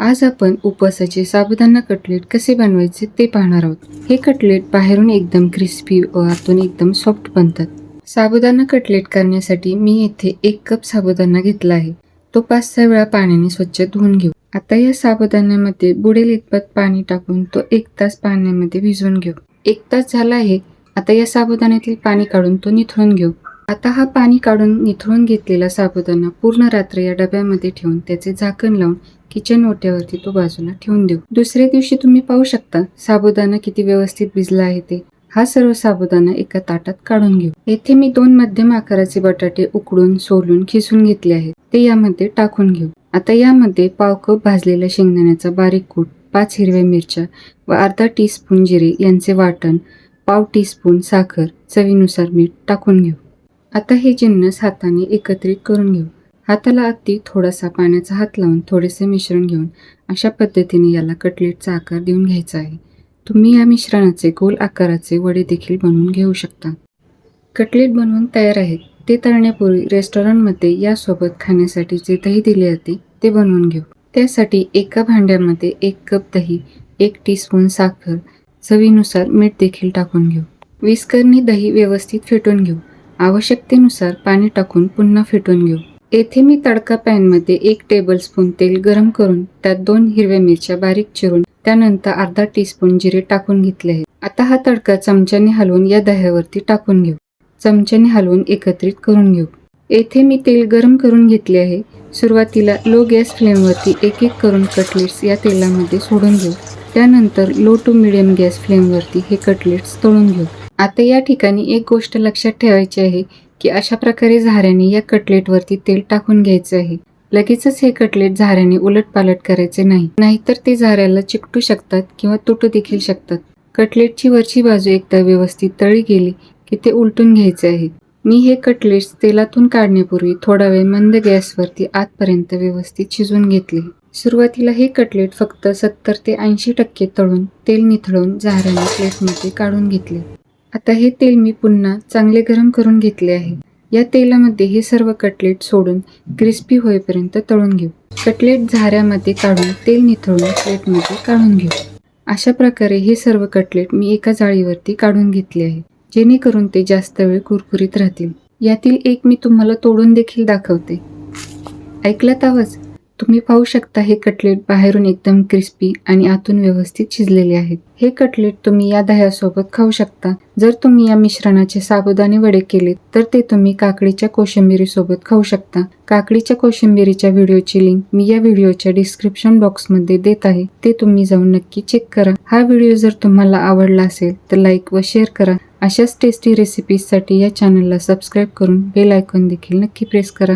आज आपण उपवासाचे साबुदाणा कटलेट कसे बनवायचे ते पाहणार आहोत. हे कटलेट बाहेरून एकदम क्रिस्पी व आतून एकदम सॉफ्ट बनतात. साबुदाणा कटलेट करण्यासाठी मी येथे एक कप साबुदाणा घेतला आहे. तो पाच सहा वेळा पाण्याने स्वच्छ धुवून घेऊ. आता या साबुदाण्यामध्ये बुडेल इतपत पाणी टाकून तो एक तास पाण्यामध्ये भिजवून घेऊ. एक तास झाला आहे. आता या साबुदाण्यातील पाणी काढून तो निथळून घेऊ. आता हा पाणी काढून निथळून घेतलेला साबुदाणा पूर्ण रात्र या डब्यामध्ये ठेवून त्याचे झाकण लावून किचन ओट्यावरती तो बाजूला ठेवून देऊ. दुसऱ्या दिवशी तुम्ही पाहू शकता साबुदाणा किती व्यवस्थित भिजला आहे ते. हा सर्व साबुदाणा एका ताटात काढून घेऊ. येथे मी दोन मध्यम आकाराचे बटाटे उकडून सोलून खिसून घेतले आहेत. ते यामध्ये टाकून घेऊ. आता यामध्ये पाव कप भाजलेल्या शेंगदाण्याचा बारीक कूट पाच हिरव्या मिरच्या व अर्धा टीस्पून जिरे यांचे वाटण पाव टीस्पून साखर चवीनुसार मीठ टाकून घेऊ. आता हे जिन्नस हाताने एकत्रित करून घेऊ. हाताला अगदी थोडासा पाण्याचा हात लावून थोडेसे मिश्रण घेऊन अशा पद्धतीने याला कटलेटचा आकार देऊन घ्यायचा आहे. तुम्ही या मिश्रणाचे गोल आकाराचे वडे देखील बनवून घेऊ शकता. कटलेट बनवून तयार आहेत. ते तळण्यापूर्वी रेस्टॉरंटमध्ये यासोबत खाण्यासाठी जे दही दिले जाते ते बनवून घेऊ. त्यासाठी एका भांड्यामध्ये एक कप दही एक टीस्पून साखर चवीनुसार मीठ देखील टाकून घेऊ. विस्करनी दही व्यवस्थित फेटून घेऊ. आवश्यकतेनुसार पाणी टाकून पुन्हा फेटून घेऊ. येथे मी तडका पॅनमध्ये एक टेबलस्पून तेल गरम करून त्यात दोन हिरव्या मिरच्या बारीक चिरून त्यानंतर अर्धा टीस्पून जिरे टाकून घेतले आहे आता हा तडका चमच्याने हलवून या दह्यावरती टाकून घेऊ. चमच्याने हलवून एकत्रित करून घेऊ. येथे मी तेल गरम करून घेतले आहे. सुरुवातीला लो गॅस फ्लेमवरती एक एक करून कटलेट्स या तेलामध्ये सोडून घेऊ. त्यानंतर लो टू मिडियम गॅस फ्लेमवरती हे कटलेट्स तळून घेऊ. आता या ठिकाणी एक गोष्ट लक्षात ठेवायची आहे. की अशा प्रकारे झाऱ्याने या कटलेटवरती तेल टाकून घ्यायचं आहे. लगेचच हे कटलेट झाऱ्याने उलट पालट करायचे नाही. नाहीतर ते झाऱ्याला चिकटू शकतात किंवा तुटू देखील शकतात. कटलेटची वरची बाजू एकदा व्यवस्थित तळी गेली की ते उलटून घ्यायचे आहे. मी हे कटलेट्स तेलातून काढण्यापूर्वी थोडा वेळ मंद गॅसवरती आतपर्यंत व्यवस्थित शिजवून घेतले. सुरुवातीला हे कटलेट फक्त सत्तर ते ऐंशी टक्के तळून तेल निथळून झाऱ्याने प्लेटमध्ये काढून घेतले. आता हे तेल मी पुन्हा चांगले गरम करून घेतले आहे. या तेलामध्ये हे सर्व कटलेट सोडून क्रिस्पी होईपर्यंत तळून घेऊ. कटलेट झाऱ्यामध्ये काढून तेल निथळून प्लेटमध्ये काढून घेऊ. अशा प्रकारे हे सर्व कटलेट मी एका जाळीवरती काढून घेतले आहे जेणेकरून ते जास्त वेळ कुरकुरीत राहतील. यातील एक मी तुम्हाला तोडून देखील दाखवते. ऐकलात आवाज? तुम्ही पाहू शकता हे कटलेट बाहेरून एकदम क्रिस्पी आणि आतून व्यवस्थित शिजलेले आहेत. हे कटलेट तुम्ही या दह्यासोबत खाऊ शकता. जर तुम्ही या मिश्रणाचे साबुदाणे वडे केले तर ते तुम्ही काकडीच्या कोशिंबिरी सोबत खाऊ शकता. काकडीच्या कोशिंबिरीच्या व्हिडिओची लिंक मी या व्हिडिओच्या डिस्क्रिप्शन बॉक्समध्ये देत आहे. ते तुम्ही जाऊन नक्की चेक करा. हा व्हिडिओ जर तुम्हाला आवडला असेल तर लाईक व शेअर करा. अशाच टेस्टी रेसिपीजसाठी या चॅनलला सबस्क्राईब करून बेल आयकॉन देखील नक्की प्रेस करा.